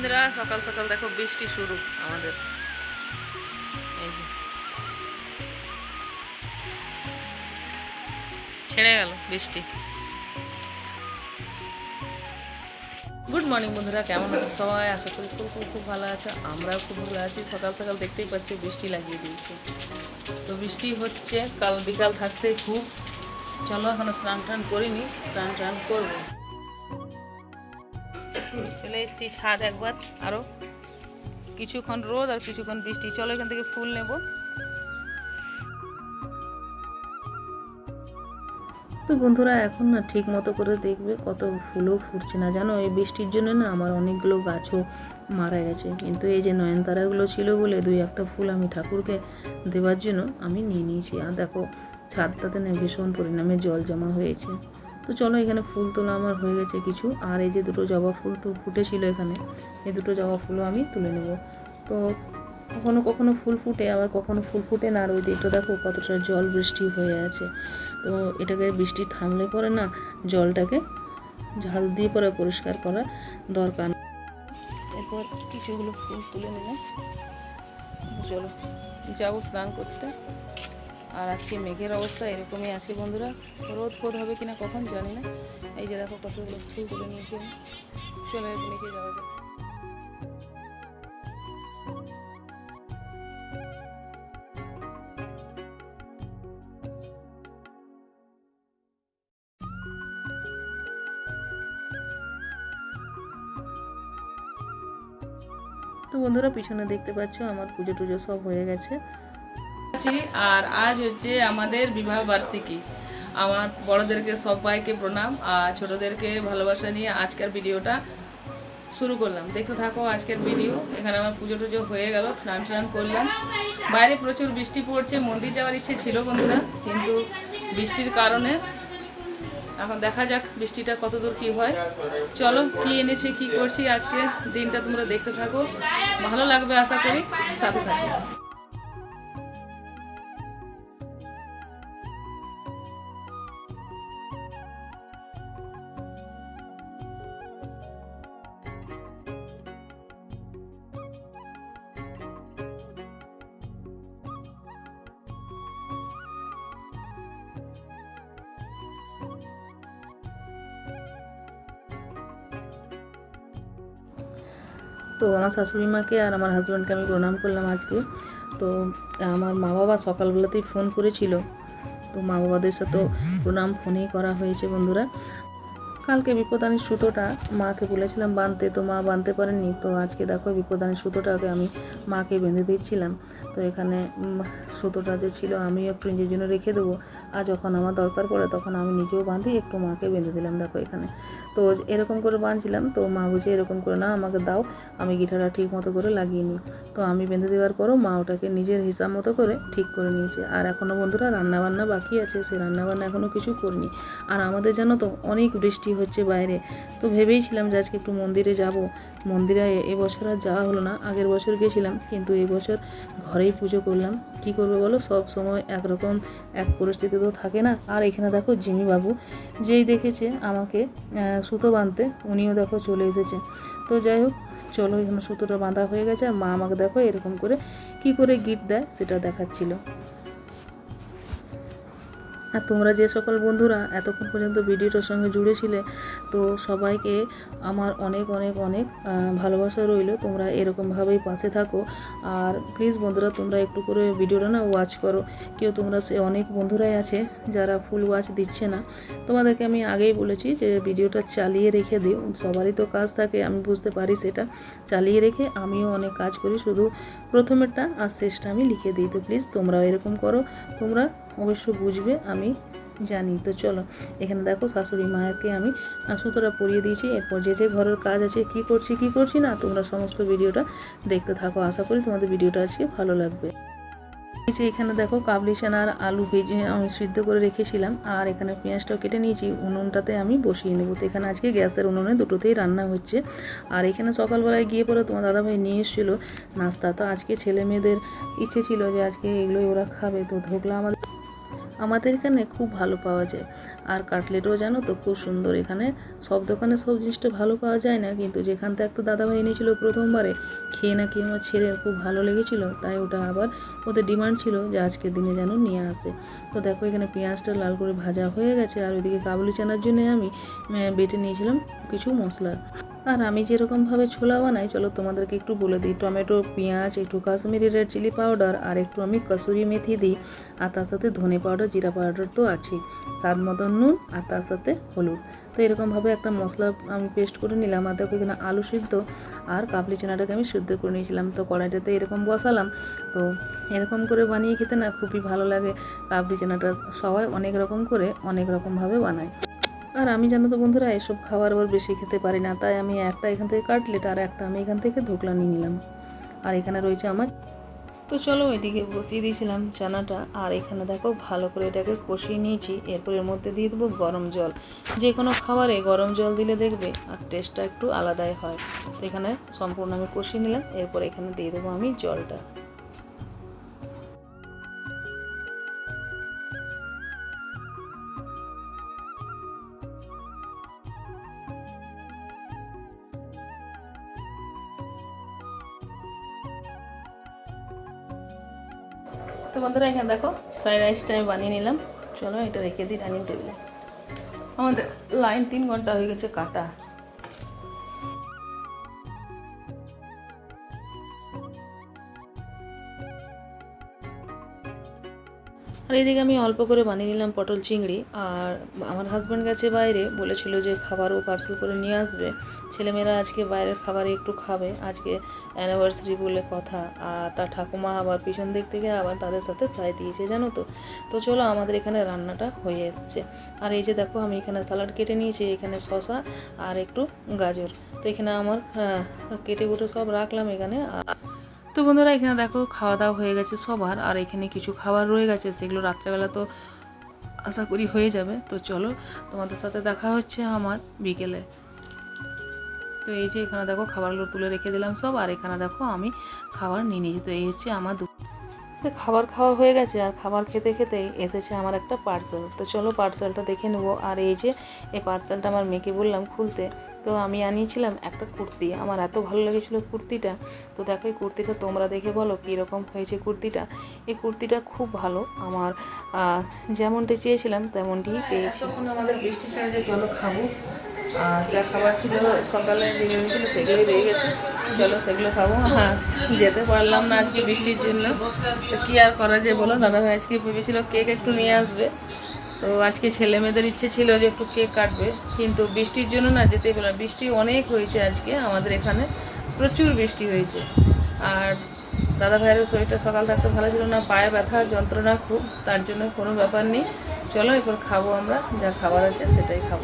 বন্ধুরা, সকাল সকাল দেখো বৃষ্টি শুরু আমাদের। ছেড়ে গেল বৃষ্টি। গুড মর্নিং বন্ধুরা, কেমন আছো সবাই? আশা করি খুব খুব খুব ভালো আছো। আমরাও খুব ভালো আছি। সকাল সকাল দেখতেই পাচ্ছি বৃষ্টি লাগিয়ে দিয়েছে। তো বৃষ্টি হচ্ছে, কাল বিকাল থাকতে খুব। চলো এখনও স্নান টান করিনি, স্নান টান করব। চলে এসেছি ছাদ একবার আরও কিছুক্ষণ রোদ আর কিছুক্ষণ বৃষ্টি। চলো এখান থেকে ফুল নেব। তো বন্ধুরা, এখন না ঠিক মতো করে দেখবে কত ফুলও ফুটছে না। জানো, এই বৃষ্টির জন্য না আমার অনেকগুলো গাছও মারা গেছে। কিন্তু এই যে নয়নতারাগুলো ছিল বলে দুই একটা ফুল আমি ঠাকুরকে দেওয়ার জন্য আমি নিয়ে নিয়েছি। আর দেখো, ছাদটাতে না ভীষণ পরিণামে জল জমা হয়েছে। তো চলো এখানে ফুল তোলা আমার হয়ে গেছে কিছু। আর এই যে দুটো জবা ফুল তো ফুটেছিল এখানে, এই দুটো জবা ফুলও আমি তুলে নেব। তো কখনো কখনো ফুল ফুটে, আবার কখনো ফুল ফুটে না। আর ওই দিকটা দেখো কতটা জল বৃষ্টি হয়ে আছে। তো এটাকে বৃষ্টি থামলে পরে না জলটাকে ঝাড়ু দিয়ে পরে পরিষ্কার করা দরকার। এরপর কিছুগুলো ফুল তুলে নিলাম চলো যাব স্নান করতে। আর আজকে মেঘের অবস্থা এরকমই আছে বন্ধুরা। রোদ ফোদ হবে কিনা কখন জানি না। এই যে দেখো কতগুলো ফুল তুলে নিয়েছি চলে নিচে যাওয়া যাক। তো বন্ধুরা, পিছনে দেখতে পাচ্ছ, আমার পুজো টুজো সব হয়ে গেছে। আছি আর আজ হচ্ছে আমাদের বিবাহ বার্ষিকী। আমার বড়দেরকে সবাইকে প্রণাম আর ছোটদেরকে ভালোবাসা নিয়ে আজকের ভিডিওটা শুরু করলাম। দেখতে থাকো আজকের ভিডিও। এখানে আমার পুজো টুজো হয়ে গেল, স্নান টান করলাম। বাইরে প্রচুর বৃষ্টি পড়ছে, মন্দির যাওয়ার ইচ্ছে ছিল বন্ধুরা, কিন্তু বৃষ্টির কারণে এখন দেখা যাক বৃষ্টিটা কতদূর কি হয়। চলো কি এনেছি, কি করছি আজকে দিনটা তোমরা দেখতে থাকো। ভালো লাগবে আশা করি, সাথে থাকো। তো আমার শাশুড়ি মাকে আর আমার হাজব্যান্ডকে আমি প্রণাম করলাম আজকে। তো আমার মা বাবা সকালবেলাতেই ফোন করেছিল। তো মা বাবাদের সাথেও প্রণাম ফোনেই করা হয়েছে বন্ধুরা। কালকে বিপদানির সুতোটা মাকে বলেছিলাম বাঁধতে তো মা বাঁধতে পারেননি। তো আজকে দেখো বিপদানির সুতোটাকে আমি মাকে বেঁধে দিচ্ছিলাম। তো এখানে সুতোটা যে ছিল, আমিও নিজের জন্য রেখে দেবো। আর যখন আমার দরকার পড়ে তখন আমি নিজেও বাঁধি, একটু মাকে বেঁধে দিলাম। দেখো এখানে। তো এরকম করে বাঁধছিলাম। তো মা বুঝে এরকম করে না, আমাকে দাও, আমি গিটারটা ঠিক মতো করে লাগিয়ে নিই। তো আমি বেঁধে দেওয়ার পরও মা ওটাকে নিজের হিসাব মতো করে ঠিক করে নিয়েছে। আর এখনও বন্ধুরা রান্নাবান্না বাকি আছে সেই রান্নাবান্না এখনও কিছু করিনি। আর আমাদের জানো তো, অনেক বৃষ্টি হচ্ছে বাইরে। তো ভেবেইছিলাম যে আজকে একটু মন্দিরে যাব। মন্দিরে এবছর আর যাওয়া হলো না, আগের বছর গেছিলাম। কিন্তু এবছর ঘরেই পুজো করলাম। কি করবে বলো? সব সময় একরকম এক পরিস্থিতি তো থাকে না। আর এখানে দেখো জিমি বাবু যেই দেখেছে আমাকে সুতো বাঁধতে, উনিও দেখো চলে এসেছে। তো যাই হোক, চলো এখানে সুতোটা বাঁধা হয়ে গেছে, আর মা আমাকে দেখো এরকম করে কি করে গিফট দেয় সেটা দেখাচ্ছিল। আর তোমরা যে সকল বন্ধুরা এতক্ষণ পর্যন্ত ভিডিওটার সঙ্গে জুড়েছিলে তো সবাইকে আমার অনেক অনেক অনেক ভালোবাসা রইল। তোমরা এরকমভাবেই পাশে থাকো। আর প্লিজ বন্ধুরা, তোমরা একটু করে ভিডিওটা না ওয়াচ করো। কেউ তোমরা সে অনেক বন্ধুরাই আছে যারা ফুল ওয়াচ দিচ্ছে না। তোমাদেরকে আমি আগেই বলেছি যে ভিডিওটা চালিয়ে রেখে দিও। সবারই তো কাজ থাকে, আমি বুঝতে পারি সেটা। চালিয়ে রেখে আমিও অনেক কাজ করি, শুধু প্রথমেরটা আর শেষটা আমি লিখে দিই। তো প্লিজ তোমরাও এরকম করো। তোমরা অবশ্য বুঝবে, আমি জানি। তো চলো, এখানে দেখো শাশুড়ি মায়েরকে আমি সুতোটা পরিয়ে দিয়েছি। এরপর যে যে ঘরের কাজ আছে, কি করছি কি করছি না, তোমরা সমস্ত ভিডিওটা দেখতে থাকো। আশা করি তোমাদের ভিডিওটা আজকে ভালো লাগবে। যে এখানে দেখো কাবলি আর আলু ভেজে আমি সিদ্ধ করে রেখেছিলাম, আর এখানে পেঁয়াজটাও কেটে নিয়েছি। উনুনটাতে আমি বসিয়ে নেব। তো এখানে আজকে গ্যাসের উনুনে দুটোতেই রান্না হচ্ছে। আর এখানে সকালবেলায় গিয়ে পরে তোমার দাদাভাই নিয়ে এসেছিল নাস্তা। তো আজকে ছেলে মেয়েদের ইচ্ছে ছিল যে আজকে এগুলোই ওরা খাবে। তো ধোকলা আমাদের আমাদের এখানে খুব ভালো পাওয়া যায়। আর কাটলেটও জানো তো খুব সুন্দর। এখানে সব দোকানে সব জিনিসটা ভালো পাওয়া যায় না, কিন্তু যেখান থেকে একটা দাদাভাই এনেছিল প্রথমবারে, খেয়ে নাকি আমার ছেলে খুব ভালো লেগেছিল। তাই ওটা আবার ওদের ডিমান্ড ছিল যে আজকের দিনে যেন নিয়ে আসে। তো দেখো এখানে পেঁয়াজটা লাল করে ভাজা হয়ে গেছে, আর ওইদিকে কাবুলি চানার জন্য আমি বেটে নিয়েছিলাম কিছু মশলা। আর আমি যেরকমভাবে ছোলা বানাই, চলো তোমাদেরকে একটু বলে দিই। টমেটো, পেঁয়াজ, একটু কাশ্মীরি রেড চিলি পাউডার, আর একটু আমি কসুরি মেথি দিই। আর তার সাথে ধনে পাউডার, জিরা পাউডার তো আছেই। স্বাদ মতন নুন আর তার সাথে হলুদ। তো এরকমভাবে একটা মশলা আমি পেস্ট করে নিলাম আর দেখো এখানে আলু সিদ্ধ আর কাবলি চানাটাকে আমি সিদ্ধ করে নিয়েছিলাম। তো কড়াইটাতে এরকম বসালাম। তো এরকম করে বানিয়ে খেতে না খুবই ভালো লাগে। কাবলি চানাটা সবাই অনেক রকম করে অনেক রকমভাবে বানায়। আর আমি জানো তো বন্ধুরা, এসব খাবার আবার বেশি খেতে পারি না। তাই আমি একটা এখান থেকে কাটলেট আর একটা আমি এখান থেকে ধোকলা নিয়ে নিলাম। আর এখানে রয়েছে আমার তো চলো এদিকে বসিয়ে দিয়েছিলাম চানাটা। আর এখানে দেখো ভালো করে এটাকে কষিয়ে নিয়েছি। এরপর এর মধ্যে দিয়ে দেবো গরম জল। যে কোনো খাবারে গরম জল দিলে দেখবে আর টেস্টটা একটু আলাদাই হয়। তো এখানে সম্পূর্ণ আমি কষিয়ে নিলাম। এরপর এখানে দিয়ে দেবো আমি জলটা। তো বন্ধুরা, এখানে দেখো ফ্রাইড রাইসটা আমি বানিয়ে নিলাম। চলো এটা রেখে দিই ডাইনিং টেবিলে আমাদের লাইন তিন ঘণ্টা হয়ে গেছে কাটা। আর এদিকে আমি অল্প করে বানিয়ে নিলাম পটল চিংড়ি। আর আমার হাজব্যান্ড গেছে বাইরে, বলেছিল যে খাবারও পার্সেল করে নিয়ে আসবে। ছেলেমেয়েরা আজকে বাইরের খাবারে একটু খাবে। আজকে অ্যানিভার্সারি বলে কথা। আর তার ঠাকুমা আবার পিছন দিক থেকে আবার তাদের সাথে সাই দিয়েছে, জানো তো? তো চলো আমাদের এখানে রান্নাটা হয়ে এসছে। আর এই যে দেখো, আমি এখানে স্যালাড কেটে নিয়েছি, এখানে শসা আর একটু গাজর। তো এখানে আমার কেটে কুটে সব রাখলাম এখানে। তো বন্ধুরা এখানে দেখো খাওয়া দাওয়া হয়ে গেছে সবার, আর এখানে কিছু খাবার রয়ে গেছে, সেগুলো রাত্রেবেলা তো আশা করি হয়ে যাবে। তো চলো, তোমাদের সাথে দেখা হচ্ছে আমার বিকেলে। তো এই যে এখানে দেখো খাবারগুলো তুলে রেখে দিলাম সব, আর এখানে দেখো আমি খাবার নিয়ে নিয়েছি। তো এই হচ্ছে আমার তো খাবার খাওয়া হয়ে গেছে আর খাবার খেতে খেতেই এসেছে আমার একটা পার্সেল তো চলো পার্সেলটা দেখে নেব। আর এই যে এই পার্সেলটা আমার মেয়েকে বললাম খুলতে। তো আমি আনিয়েছিলাম একটা কুর্তি। আমার এত ভালো লেগেছিলো কুর্তিটা। তো দেখো এই কুর্তিটা তোমরা দেখে বলো কীরকম হয়েছে কুর্তিটা। এই কুর্তিটা খুব ভালো। আমার যেমনটি চেয়েছিলাম তেমনটিই পেয়েছি। তখন আমাদের বৃষ্টির সাহায্যে চলো খাব। আর যা খাবার ছিল সকালে ছিল সেগুলোই রয়ে গেছে। চলো সেগুলো খাব। হ্যাঁ যেতে পারলাম না আজকে বৃষ্টির জন্য। তো কী আর করা যায় বলো? দাদাভাই আজকে ভেবেছিল কেক একটু নিয়ে আসবে। তো আজকে ছেলে মেয়েদের ইচ্ছে ছিল যে একটু কেক কাটবে। কিন্তু বৃষ্টির জন্য না যেতে পেলাম বৃষ্টি অনেক হয়েছে আজকে, আমাদের এখানে প্রচুর বৃষ্টি হয়েছে। আর দাদা ভাইয়েরও শরীরটা সকাল থাকতে ভালো ছিল না, পায়ে ব্যথা, যন্ত্রণা খুব, তার জন্য কোনো ব্যাপার নেই। চলো এরপর খাব আমরা, যা খাবার আছে সেটাই খাব।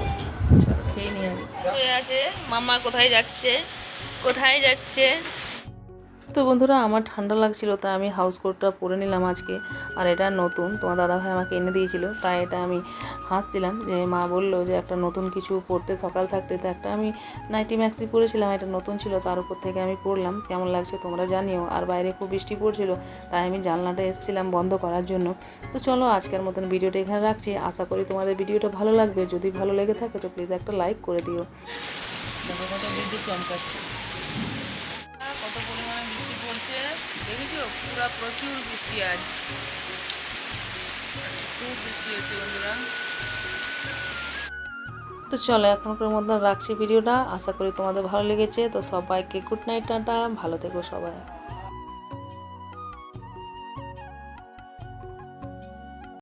চলো, খেয়ে নিয়ে আগে আছে, মামা কোথায় যাচ্ছে? কোথায় যাচ্ছে? তো বন্ধুরা আমার ঠান্ডা লাগছিল তাই আমি হাউস কোটটা পরে নিলাম আজকে। আর এটা নতুন তোমার দাদাভাই আমাকে এনে দিয়েছিল তাই এটা আমি হাসছিলাম যে মা বলল যে একটা নতুন কিছু পরতে সকাল থাকতে তো একটা আমি নাইটি ম্যাক্সি পরেছিলাম এটা নতুন ছিল তার উপর থেকে আমি পরলাম। কেমন লাগছে তোমরা জানিও। আর বাইরে খুব বৃষ্টি পড়ছিল তাই আমি জানলাটা এসেছিলাম বন্ধ করার জন্য। তো চলো আজকের মতন ভিডিওটা এখানে রাখছি। আশা করি তোমাদের ভিডিওটা ভালো লাগবে। যদি ভালো লেগে থাকে তো প্লিজ একটা লাইক করে দিও। পুরা প্রচুর বৃষ্টি আজ। খুব বৃষ্টি হচ্ছে বন্ধুরা। তো চলো, এখনকার মতন রাখছি ভিডিওটা। আশা করি তোমাদের ভালো লেগেছে। তো সবাইকে গুড নাইট টাটা। ভালো থেকো সবাই।